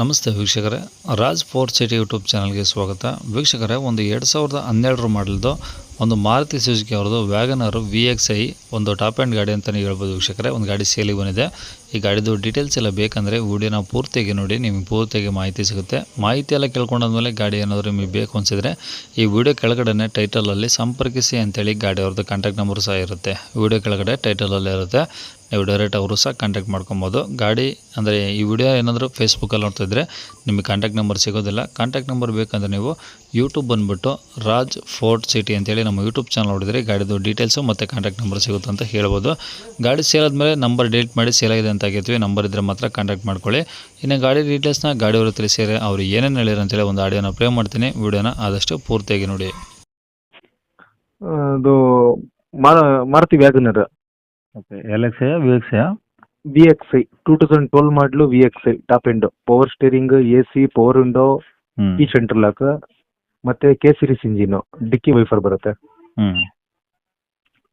ನಮಸ್ತೆ ವೀಕ್ಷಕರೇ. Raj four city YouTube ಚಾನಲ್ಗೆ ಸ್ವಾಗತ. ವೀಕ್ಷಕರೇ, ಒಂದು ಎರಡು ಸಾವಿರದ ಹನ್ನೆರಡರ ಮಾಡಲ್ದು ಒಂದು ಮಾರುತಿ ಸುಜುಕಿ ಅವ್ರದ್ದು Wagon R V X I ಒಂದು ಟಾಪ್ ಆ್ಯಂಡ್ ಗಾಡಿ ಅಂತಲೇ ಹೇಳ್ಬೋದು ವೀಕ್ಷಕರೇ. ಒಂದು ಗಾಡಿ ಸೇಲಿಗೆ ಬಂದಿದೆ. ಈ ಗಾಡಿದು ಡೀಟೇಲ್ಸ್ ಎಲ್ಲ ಬೇಕಂದರೆ ವಿಡಿಯೋನ ಪೂರ್ತಿಯಾಗಿ ನೋಡಿ, ನಿಮಗೆ ಪೂರ್ತಿಯಾಗಿ ಮಾಹಿತಿ ಸಿಗುತ್ತೆ. ಮಾಹಿತಿ ಎಲ್ಲ ಕೇಳ್ಕೊಂಡಾದ್ಮೇಲೆ ಗಾಡಿ ಏನಾದರೂ ನಿಮಗೆ ಬೇಕು ಅನಿಸಿದರೆ ಈ ವಿಡಿಯೋ ಕೆಳಗಡೆ ಟೈಟಲಲ್ಲಿ ಸಂಪರ್ಕಿಸಿ ಅಂತೇಳಿ ಗಾಡಿ ಅವ್ರದ್ದು ಕಾಂಟ್ಯಾಕ್ಟ್ ನಂಬರ್ ಸಹ ಇರುತ್ತೆ. ವಿಡಿಯೋ ಕೆಳಗಡೆ ಟೈಟಲಲ್ಲಿ ಇರುತ್ತೆ. ನೀವು ಡೈರೆಕ್ಟ್ ಅವರು ಸಹ ಕಾಂಟ್ಯಾಕ್ಟ್ ಮಾಡ್ಕೊಬೋದು. ಗಾಡಿ ಅಂದರೆ ಈ ವಿಡಿಯೋ ಏನಾದರೂ ಫೇಸ್ಬುಕ್ಕಲ್ಲಿ ನೋಡ್ತಿದ್ರೆ ನಿಮಗೆ ಕಾಂಟ್ಯಾಕ್ಟ್ ನಂಬರ್ ಸಿಗೋದಿಲ್ಲ. ಕಾಂಟ್ಯಾಕ್ಟ್ ನಂಬರ್ ಬೇಕಂದರೆ ನೀವು ಯೂಟ್ಯೂಬ್ ಬಂದುಬಿಟ್ಟು ರಾಜ್ ಫೋರ್ಟ್ ಸಿಟಿ ಅಂತೇಳಿ ನಮ್ಮ ಯೂಟ್ಯೂಬ್ ಚಾನಲ್ ನೋಡಿದರೆ ಗಾಡಿದು ಡೀಟೇಲ್ಸು ಮತ್ತು ಕಾಂಟ್ಯಾಕ್ಟ್ ನಂಬರ್ ಸಿಗುತ್ತೆ ಅಂತ ಹೇಳ್ಬೋದು. ಗಾಡಿ ಸೇಲ್ ಆದಮೇಲೆ ನಂಬರ್ ಡಿಲೀಟ್ ಮಾಡಿ ಸೇಲ್ ಆಗಿದೆ ಅಂತ ಆಗಿರ್ತೀವಿ ನಂಬರ್ ಇದ್ದರೆ ಮಾತ್ರ ಕಾಂಟ್ಯಾಕ್ಟ್ ಮಾಡ್ಕೊಳ್ಳಿ. ಇನ್ನು ಗಾಡಿ ಡೀಟೇಲ್ಸ್ನ ಗಾಡಿಯವರು ತಿಳಿಸಿದರೆ ಅವ್ರು ಏನೇನು ಹೇಳಿರೋ ಅಂತೇಳಿ ಒಂದು ಆಡಿಯೋನ ಪ್ಲೇ ಮಾಡ್ತೀನಿ. ವಿಡಿಯೋನ ಆದಷ್ಟು ಪೂರ್ತಿಯಾಗಿ ನೋಡಿ. ಅದು ಮಾರ- Maruti WagonR okay L X V X V X I two thousand twelve model V X I top end power steering A C power window ಈ ಸೆಂಟ್ರಲ್ ಲಾಕ್ ಮತ್ತೆ K series engine dickey wiper ಬರುತ್ತೆ. ಹ್ಞೂ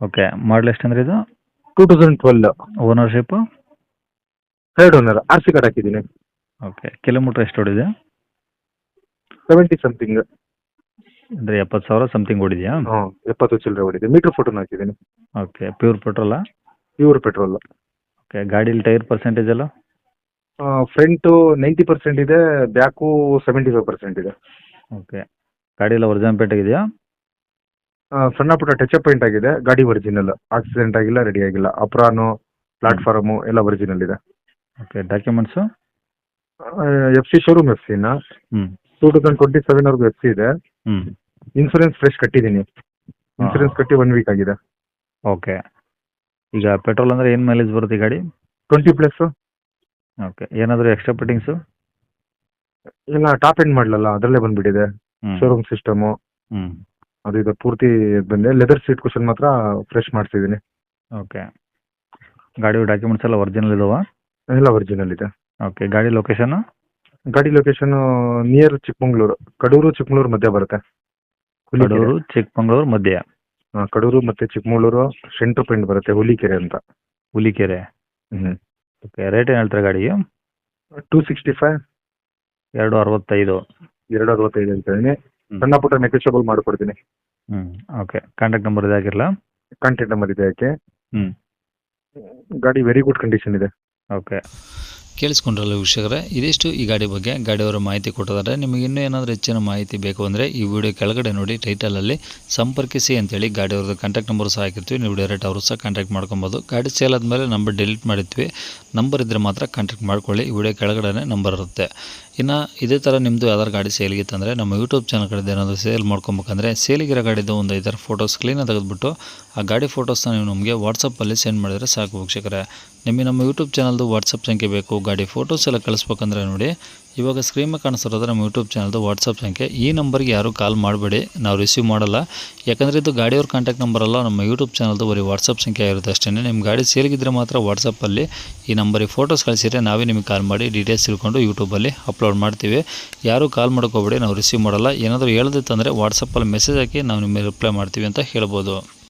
okay model ಎಷ್ಟು ಅಂದ್ರೆ ಇದು? Two thousand twelve ownership third owner R C card ಹಾಕಿದ್ದೀನಿ. Okay kilometre ಎಷ್ಟು ಓಡಿದೆ? ಸೆವೆಂಟಿ ಸಮಥಿಂಗ್ ಅಂದ್ರೆ ಎಪ್ಪತ್ತು ಸಾವಿರ ಸಮಥಿಂಗ್ ಹೊಡಿದೆಯಾ ಎಪ್ಪತ್ತು ಚಿಲ್ಲರೆ ಓಡಿದೆ. ಮೀಟರ್ ಫೋಟೋನ ಹಾಕಿದ್ದೀನಿ. ಓಕೆ ಪ್ಯೂರ್ ಪೆಟ್ರೋಲಾ ಪ್ಯೂರ್ ಪೆಟ್ರೋಲ್ ಓಕೆ ಗಾಡೀಲಿ ಟೈರ್ ಪರ್ಸೆಂಟೇಜ್ ಎಲ್ಲ? ಫ್ರಂಟು ನೈಂಟಿ ಪರ್ಸೆಂಟ್ ಇದೆ ಬ್ಯಾಕು ಸೆವೆಂಟಿ ಫೈವ್ ಪರ್ಸೆಂಟ್ ಇದೆ. ಓಕೆ ಗಾಡಿ ಎಲ್ಲ ಒರಿಜಿನಲ್ ಪೇಂಟ್ ಆಗಿದೆಯಾ? ಆ, ಸಣ್ಣ ಪುಟ್ಟ ಟಚ್ ಅಪ್ ಪಾಯಿಂಟ್ ಆಗಿದೆ ಗಾಡಿ ಒರಿಜಿನಲ್ ಆಕ್ಸಿಡೆಂಟ್ ಆಗಿಲ್ಲ ರೆಡಿ ಆಗಿಲ್ಲ. ಅಪ್ರಾನು ಪ್ಲಾಟ್ಫಾರ್ಮು ಎಲ್ಲ ಒರಿಜಿನಲ್ ಇದೆ. Okay documents F C showroom F ಸಿನ ಹ್ಞೂ ಟೂ ತೌಸಂಡ್ ಟ್ವೆಂಟಿ ಸೆವೆನ್ ವರ್ಗು ಎಫ್ ಸಿ ಇದೆ. ಹ್ಞೂ ಇನ್ಸೂರೆನ್ಸ್ ಫ್ರೆಶ್ ಕಟ್ಟಿದ್ದೀನಿ. ಇನ್ಸೂರೆನ್ಸ್ ಕಟ್ಟಿ ಒನ್ ವೀಕ್ ಆಗಿದೆ. ಓಕೆ ಈಗ ಪೆಟ್ರೋಲ್ ಅಂದ್ರೆ ಏನು ಮೈಲೇಜ್ ಬರುತ್ತೆ ಈ ಗಾಡಿ? ಟ್ವೆಂಟಿ ಪ್ಲಸ್ ಓಕೆ ಏನಾದರೂ ಎಕ್ಸ್ಟ್ರಾ ಫಿಟ್ಟಿಂಗ್ಸು ಇಲ್ಲ ಟಾಪ್ ಎಂಡ್ ಮಾಡಲಲ್ಲ ಅದರಲ್ಲೇ ಬಂದ್ಬಿಟ್ಟಿದೆ. ಹ್ಞೂ ಶೋರೂಮ್ ಸಿಸ್ಟಮು ಹ್ಞೂ ಅದು ಇದು ಪೂರ್ತಿ ಬಂದೆ. ಲೆದರ್ ಸೀಟ್ ಕುಷನ್ ಮಾತ್ರ ಫ್ರೆಶ್ ಮಾಡಿಸಿದ್ದೀನಿ. ಓಕೆ ಗಾಡಿ ಡಾಕ್ಯುಮೆಂಟ್ಸ್ ಎಲ್ಲ ಒರಿಜಿನಲ್ ಇದಾವ? ಎಲ್ಲ ಒರಿಜಿನಲ್ ಇದೆ. ಓಕೆ ಗಾಡಿ ಲೊಕೇಶನ್ ಗಾಡಿ ಲೊಕೇಶನ್ ನಿಯರ್ ಚಿಕ್ಕಮಂಗ್ಳೂರು. ಕಡೂರು ಚಿಕ್ಕಮಂಗ್ಳೂರು ಮಧ್ಯ ಬರುತ್ತೆ. ಹುಲಿಕೆರೆ. ಕಡೂರು ಚಿಕ್ಕಮಂಗ್ಳೂರು ಮಧ್ಯ. ಹಾ, ಕಡೂರು ಮತ್ತೆ ಚಿಕ್ಕಮಗಳೂರು ಸೆಂಟ್ರ್ ಪಾಯಿಂಟ್ ಬರುತ್ತೆ ಹುಲಿಕೆರೆ ಅಂತ. ಹುಲಿಕೆರೆ. ಹ್ಮ್. ಓಕೆ ರೇಟ್ ಏನು ಹೇಳ್ತಾರೆ ಗಾಡಿಗೆ ಟೂ ಸಿಕ್ಸ್ಟಿ ಫೈವ್. ಎರಡು ಅರವತ್ತೈದು. ಎರಡು ಅರವತ್ತೈದು ಅಂತ ಹೇಳಿ. ಸಣ್ಣ ಪುಟ್ಟ ನೆಗೋಷಿಯಬಲ್ ಮಾಡಿಕೊಡ್ತೀನಿ. ಹ್ಞೂ ಓಕೆ ಕಾಂಟ್ಯಾಕ್ಟ್ ನಂಬರ್ ಇದಾಗಿರಲ್ಲ ಕಾಂಟ್ಯಾಕ್ಟ್ ನಂಬರ್ ಇದೆ ಯಾಕೆ? ಹ್ಞೂ ಗಾಡಿ ವೆರಿ ಗುಡ್ ಕಂಡೀಷನ್ ಇದೆ. ಓಕೆ ಕೇಳಿಸ್ಕೊಂಡ್ರಲ್ಲ ವೀಕ್ಷಕರೇ, ಇದಿಷ್ಟು ಈ ಗಾಡಿ ಬಗ್ಗೆ ಗಾಡಿಯವರ ಮಾಹಿತಿ ಕೊಟ್ಟಿದ್ದಾರೆ. ನಿಮಗೆ ಇನ್ನೂ ಏನಾದರೂ ಹೆಚ್ಚಿನ ಮಾಹಿತಿ ಬೇಕು ಅಂದರೆ ಈ ವಿಡಿಯೋ ಕೆಳಗಡೆ ನೋಡಿ ಟೈಟಲಲ್ಲಿ ಸಂಪರ್ಕಿಸಿ ಅಂತೇಳಿ ಗಾಡಿಯವ್ರದ್ದು ಕಾಂಟ್ಯಾಕ್ಟ್ ನಂಬರ್ ಸಹ ಹಾಕಿರ್ತೀವಿ. ನೀವು ಡೈರೆಕ್ಟ್ ಅವರು ಸಹ ಕಾಂಟ್ಯಾಕ್ಟ್ ಮಾಡ್ಕೊಬೋದು. ಗಾಡಿ ಸೇಲ್ ಆದಮೇಲೆ ನಂಬರ್ ಡಿಲೀಟ್ ಮಾಡಿರ್ತೀವಿ. ನಂಬರ್ ಇದ್ದರೆ ಮಾತ್ರ ಕಾಂಟ್ಯಾಕ್ಟ್ ಮಾಡ್ಕೊಳ್ಳಿ. ಈ ವಿಡಿಯೋ ಕೆಳಗಡೆ ನಂಬರ್ ಇರುತ್ತೆ. ಇನ್ನು ಇದೇ ಥರ ನಿಮ್ಮದು ಯಾವ್ದಾರು ಗಾಡಿ ಸೇಲಿಗಿತ್ತಂದರೆ ನಮ್ಮ ಯೂಟ್ಯೂಬ್ ಚಾನಲ್ ಕಡೆದು ಏನಾದರೂ ಸೇಲ್ ಮಾಡ್ಕೊಬೇಕಂದ್ರೆ ಸೇಲಿಗಿರೋ ಗಾಡಿದು ಒಂದು ಐದಾರು ಫೋಟೋಸ್ ಕ್ಲೀನಾಗಿ ತೆಗೆದುಬಿಟ್ಟು ಆ ಗಾಡಿ ಫೋಟೋಸ್ನ ನೀವು ನಮಗೆ ವಾಟ್ಸಪ್ಪಲ್ಲಿ ಸೆಂಡ್ ಮಾಡಿದರೆ ಸಾಕು ವೀಕ್ಷಕರೇ. ನಿಮಗೆ ನಮ್ಮ ಯೂಟ್ಯೂಬ್ ಚಾನಲ್ದು ವಾಟ್ಸಪ್ ಸಂಖ್ಯೆ ಬೇಕು, ಗಾಡಿ ಫೋಟೋಸ್ ಎಲ್ಲ ಕಳಿಸ್ಬೇಕಂದ್ರೆ ನೋಡಿ ಇವಾಗ ಸ್ಕ್ರೀನ್ ಮೇಲೆ ಕಾಣಿಸ್ತಿರೋದು ನಮ್ಮ ಯೂಟ್ಯೂಬ್ ಚಾನಲ್ದು ವಾಟ್ಸಪ್ ಸಂಖ್ಯೆ. ಈ ನಂಬರ್ಗೆ ಯಾರೂ ಕಾಲ್ ಮಾಡಬೇಡಿ. ನಾವು ರಿಸೀವ್ ಮಾಡಲ್ಲ. ಯಾಕಂದರೆ ಇದು ಗಾಡಿಯವ್ರ ಕಾಂಟ್ಯಾಕ್ಟ್ ನಂಬರ್ ಅಲ್ಲ, ನಮ್ಮ ಯೂಟ್ಯೂಬ್ ಚಾನಲ್ದು ಬರೀ ವಾಟ್ಸಪ್ ಸಂಖ್ಯೆ ಇರುತ್ತೆ ಅಷ್ಟೇ ನಿಮ್ಮ ಗಾಡಿ ಸೇಲ್ಗಿದ್ರೆ ಮಾತ್ರ ವಾಟ್ಸಪ್ಪಲ್ಲಿ ಈ ನಂಬರಿಗೆ ಫೋಟೋಸ್ ಕಳಿಸಿದ್ರೆ ನಾವೇ ನಿಮಗೆ ಕಾಲ್ ಮಾಡಿ ಡೀಟೇಲ್ಸ್ ತಿಳ್ಕೊಂಡು ಯೂಟ್ಯೂಬಲ್ಲಿ ಅಪ್ಲೋಡ್ ಮಾಡ್ತೀವಿ. ಯಾರೂ ಕಾಲ್ ಮಾಡ್ಕೋಬೇಡಿ, ನಾವು ರಿಸೀವ್ ಮಾಡಲ್ಲ. ಏನಾದರೂ ಹೇಳದಿತ್ತಂದರೆ ವಾಟ್ಸಪ್ಪಲ್ಲಿ ಮೆಸೇಜ್ ಹಾಕಿ ನಾವು ನಿಮಗೆ ರಿಪ್ಲೈ ಮಾಡ್ತೀವಿ ಅಂತ ಹೇಳ್ಬೋದು.